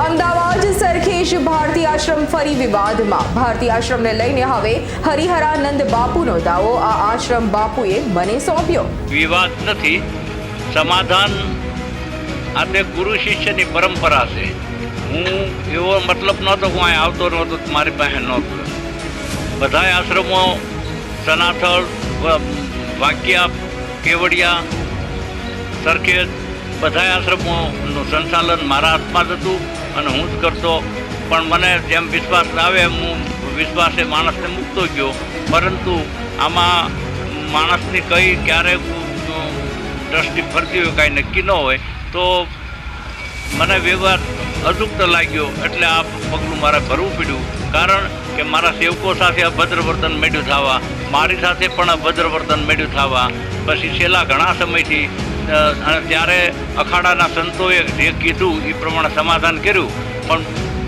અમદાવાદ સરખેજ ભારતી આશ્રમ ફરી વિવાદમાં. ભારતી આશ્રમને લઈને હવે હરિહરાનંદ બાપુનો દાવો. આ આશ્રમ બાપુએ મને સોંપ્યો. વિવાદ નથી. સમાધાન આ તે ગુરુ શિષ્યની પરંપરા છે. હું એવો મતલબ નહોતો હું અહીં આવતો નહોતો મારી પાસે નહોતું. બધાય આશ્રમો સનાથળ વાંકિયા કેવડિયા, સરખેજ, બધાય આશ્રમોનું સંચાલન મારા હાથમાં જ હતું. અને હું જ કરતો. પણ મને જેમ વિશ્વાસ આવે હું વિશ્વાસે માણસને મૂકતો ગયો. પરંતુ આમાં માણસની કઈ ક્યારે દ્રષ્ટિ ફરતી હોય, કાંઈ નક્કી ન હોય, તો મને વ્યવહાર અજુક્ત લાગ્યો. એટલે આ પગલું મારે ભરવું પડ્યું. કારણ કે મારા સેવકો સાથે અભદ્ર વર્તન મેળ્યું થવા, મારી સાથે પણ અભદ્ર વર્તન મેળ્યું થવા. પછી છેલ્લા ઘણા સમયથી ત્યારે અખાડાના સંતોએ જે કીધું એ પ્રમાણે સમાધાન કર્યું. પણ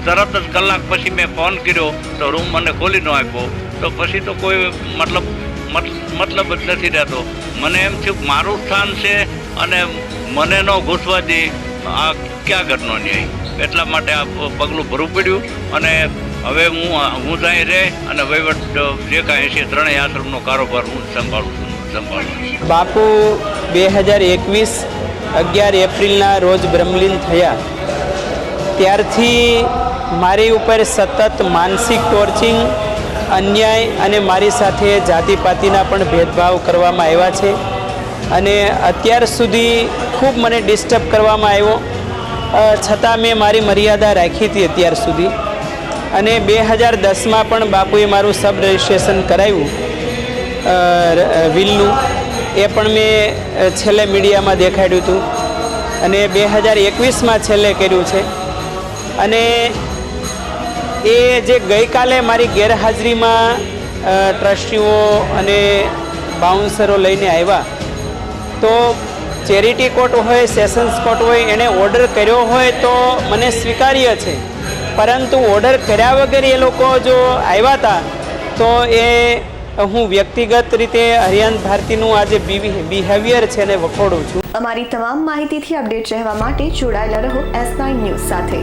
તરત જ કલાક પછી મેં ફોન કર્યો, તો રૂમ મને ખોલી ન આપ્યો. તો પછી તો કોઈ મતલબ મતલબ જ નથી રહેતો. મને એમ થયું, મારું સ્થાન છે અને મને ન ઘૂસવા દે. આ ક્યાં ઘરનો ન્યાય? એટલા માટે આ પગલું ભરવું પડ્યું. અને હવે હું હું ત્યાં રહે અને વહીવટ જે કાંઈ છે ત્રણેય આશ્રમનો કારોબાર હું સંભાળું છું, સંભાળું બાપુ બે હજાર એકવીસ અગિયાર એપ્રિલના રોજ બ્રહ્મલીન થયા. ત્યારથી મારી ઉપર સતત માનસિક ટોર્ચિંગ, અન્યાય અને મારી સાથે જાતિપાતિના પણ ભેદભાવ કરવામાં આવ્યા છે અને અત્યાર સુધી ખૂબ મને ડિસ્ટર્બ કરવામાં આવ્યો છતાં મેં મારી મર્યાદા રાખી હતી અત્યાર સુધી. અને બે હજાર દસમાં પણ બાપુએ મારું સબ રજિસ્ટ્રેશન કરાવ્યું વિલનું. એ પણ મેં છેલ્લે મીડિયામાં દેખાડ્યું હતું. અને બે હજાર એકવીસમાં છેલ્લે કર્યું છે. અને એ જે ગઈકાલે મારી ગેરહાજરીમાં ટ્રસ્ટીઓ અને બાઉન્સરો લઈને આવ્યા, તો ચેરિટી કોર્ટ હોય, સેશન્સ કોર્ટ હોય, એણે ઓર્ડર કર્યો હોય તો મને સ્વીકાર્ય છે. પરંતુ ઓર્ડર કર્યા વગર એ લોકો જો આવ્યા હતા, તો એ હું વ્યક્તિગત રીતે હરિયાણ ભારતીનું આ જે બિહેવિયર છે એને વખોડું છું. અમારી તમામ માહિતીથી અપડેટ રહેવા માટે જોડાયેલા રહો એસ નાઇન ન્યૂઝ સાથે.